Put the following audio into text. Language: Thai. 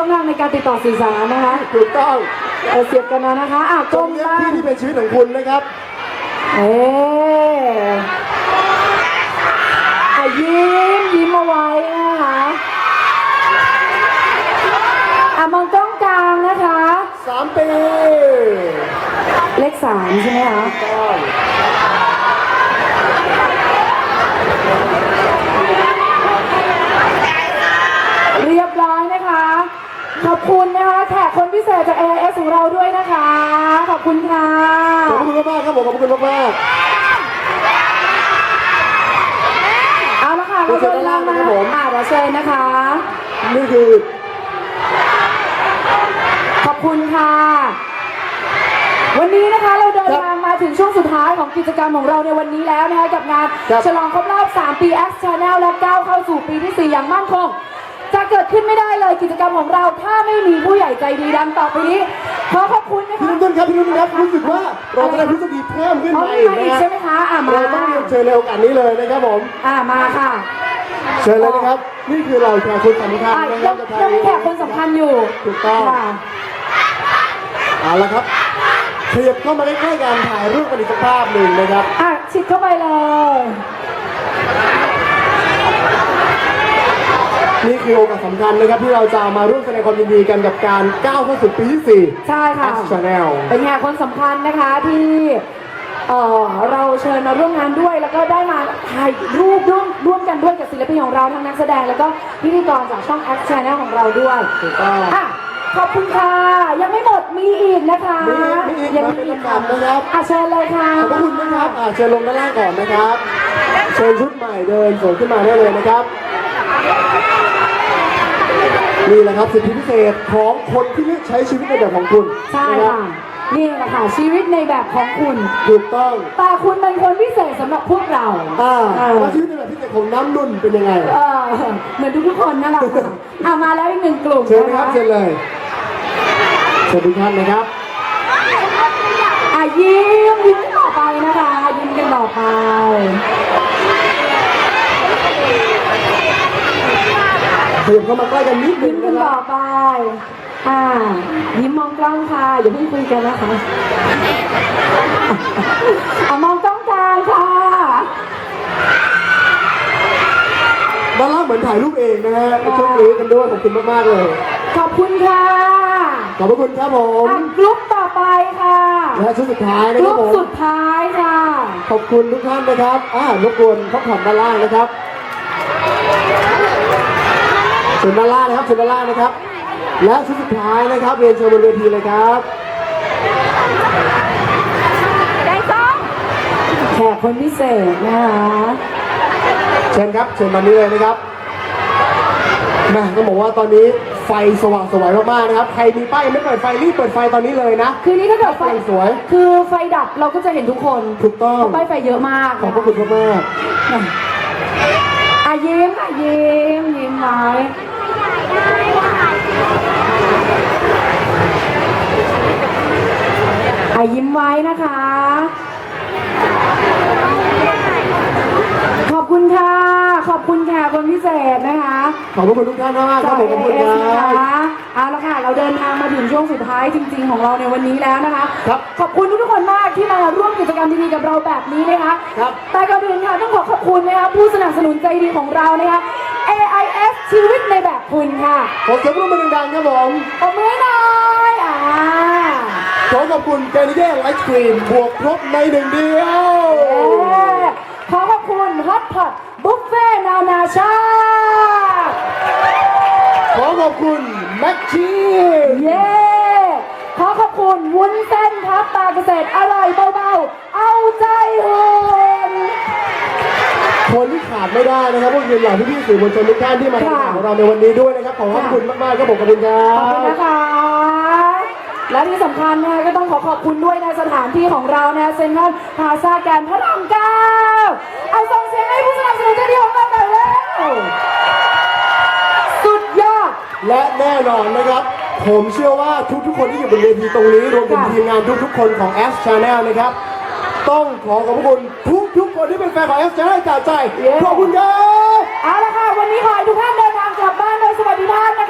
ช่องทางในการติดต่อสื่อสารนะคะถูกต้องเออเสียบกันนะนะคะอะตก้รงมเนี้ยบ้างที่ที่เป็นชีวิตของคุณนะครับ เอ๊อะยิ้มยิ้มเอาไว้นะคะอะมองกล้องกลางนะคะ 3 ปีเลขสามใช่ไหมคะ ต้อง เรียบร้อยนะคะ ขอบ คุณนะคะแขกคนพิเศษจาก AIS ของเราด้วยนะคะ ขอบคุณค่ะขอบคุณมากๆครับผมขอบคุณมากเอาละค่ะเราเดินทางมาครับผมอ่าเราเชิญนะคะๆนี่คือ ขอบคุณค่ะ วันนี้นะคะเราเดินทางมาถึงช่วงสุดท้ายของกิจกรรมของเราในวันนี้แล้วนะคะกับงาน ครับ ฉลองครบรอบ 3 ปี X Channel และก้าวเข้าสู่ปีที่ 4 อย่างมั่นคง จะเกิดขึ้นไม่ได้เลยกิจกรรมของเราถ้าไม่มีผู้ใหญ่ใจดีดังต่อไปนี้ ขอขอบคุณนะพี่คะ นุ่นต้นครับพี่นุ่นครับรู้สึกว่าเราจะได้ผู้โชคดีเพิ่มขึ้นเอาไปไม่มาอีกนะใช่ไหมคะอ่ามา เราต้องเรียนเชิญในโอกาสนี้เลยนะครับผมอ่ามาค่ะ เชิญเลยนะครับนี่คือเราแขกคนสำคัญอะนะคยัรับงจากยังมีแขกคนสำคัญอยู่ถูกต้อง ค่ะเอาละครับขยับเข้ามาใกล้ๆกันถ่ายรูปกันอีกสักภาพหนึ่งนะครับ อะชิดเข้าไปเลย นี่คือโอกาสสำคัญนะครับที่เราจะมาร่วมแสดงความยินดีกันกับการก้าวเข้าสู่ปีที่4ใช่ค่ะ X Channel เป็นแขกคนสำคัญนะคะที่เอ่อเราเชิญมาร่วมงานด้วย แล้วก็ได้มาถ่ายรูปร่วมร่วมกันด้วยกับศิลปินของเราทั้งนักแสดง แล้วก็พิธีกรจากช่อง X Channel ของเราด้วยถูกต้อง อะขอบคุณค่ะ ยังไม่หมดมีอีกนะคะมีอีกมีอีกยังมามีเป็นอีกลำดับนะครับ อะเชิญเลยค่ะ ขอบพระคุณนะครับอ่าเชิญลงด้านล่างก่อนนะครับ เชิญชุดใหม่เดินสวนขึ้นมาได้เลยนะครับ นี่แหละครับสิทธิพิเศษของคนที่เลือกใช้ชีวิตในแบบของคุณใช่นะครัค่ะบนี่แหละค่ะชีวิตในแบบของคุณ ถูกต้องแต่คุณเป็นคนพิเศษสำหรับพวกเรา อ่าเออ แล้วชีวิตในแบบพิเศษของน้ำนุ่นเป็นยังไง เออเหมือนทุกๆคนนั่นแหละค่ะอะมาแล้วอีกหนึ่งกลุ่มเชิญนะครับนะคะเชิญเลยเชิญทุกท่านนะครับ อะยิ้มยิ้มกันต่อไปนะคะ ยิ้มกันต่อไป ขยับเข้ามาใกล้กันนิดนึยิ้งมกันะนครัต่อบไป อ่า ยิ้มมองกล้องค่ะอย่าเพิ่งคุยกันนะคะอะมองกล้องกลางค่ะ ด้านล่างเหมือนถ่ายรูปเองนะฮะช่วยคุยกันด้วยขอบคุณมากๆเลย ขอบคุณค่ะขอบพระคุณครับผมอะกรุ๊ปต่อไปค่ะและชุดสุดท้ายนะกครัรุ๊บปผม สุดท้ายค่ะ ขอบคุณทุกท่านนะครับ อ่ารบกวนพักผ่อนด้านล่างนะครับ เชิญด้านล่างนะครับเชิญด้านล่างนะครับ และชุดสุดท้ายนะครับเรียนเชิญบนเวทีเลยครับแขกคนพิเศษนะคะเชิญครับเชิญมานี้เลยนะครับแม่ต้องบอกว่าตอนนี้ไฟสว่างสวยมากๆนะครับ ใครมีป้ายยังไม่เปิดไฟรีบเปิดไฟตอนนี้เลยนะ คือนี้ถ้าเกิดไฟไฟสวย คือไฟดับเราก็จะเห็นทุกคนถูกต้องเพราะป้ายไฟเยอะมากขอบพระคุณมากอะยิ้มอะยิ้มยิ้มไว้อะยิ้มไว้นะคะ ขอบคุณค่ะ ขอบคุณแขกคนพิเศษนะคะๆขอบพระคุณทุกท่านมากๆครับผมขอบคุณคเอรัสนะบ คะเอาละค่ะ เราเดินทางมาถึงช่วงสุดท้ายจริง ๆ ของเราในวันนี้แล้วนะคะ ครับ ขอบคุณทุกๆคนมากที่มาร่วมกิจกรรมดีๆกับเราแบบนี้นะคะ ครับ แต่ก่อนอื่นค่ะต้องขอขอบคุณนะคะผู้สนับสนุนใจดีของเรานะคะ AIS ชีวิตในแบบคุณค่ะ ขอเสียงปรบมือดังๆครับผม ปรบมือให้หน่อยอ่า ขอขอบคุณเกนิเย่ไลท์ครีมบวกครบในหนึ่งเดียวเย้ขอขอบคุณฮอตพอตบุฟเฟ่นานาชาติขอขอบคุณแม็กชีนเย้ขอขอบคุณวุ้นเส้นทับตาเกษตรอร่อยเบาๆ เอาใจหุ่นคนที่ขาดไม่ได้นะครับก็คือเหล่าพี่ๆสื่อมวลชนทุกท่านที่มาทำข่าวของเราในวันนี้ด้วยนะครับขอขอบคุณมากๆครับผมขอบคุณครัขอบคุณบนะคะ และที่สำคัญนะคะก็ต้องขอขอบคุณด้วยในสถานที่ของเรานะเซ็นทรัลพาซาแกรนพระรามเก้าเอาส่งเสียงให้ผู้สนับสนุนใจดีของเราหน่อยเร็วสุดยอด และแน่นอนนะครับ ผมเชื่อว่าทุกๆคนที่อยู่บนเวทีตรงนี้รวมถึงทีมงานทุกๆคนของ S Channel นะครับ ต้องขอขอบคุณทุกๆคนที่เป็นแฟนของ S Channel จากใจ ขอบคุณครับ เอาละค่ะ วันนี้ขอให้ทุกท่านเดินทางกลับบ้านโดยสวัสดิภาพนะคะ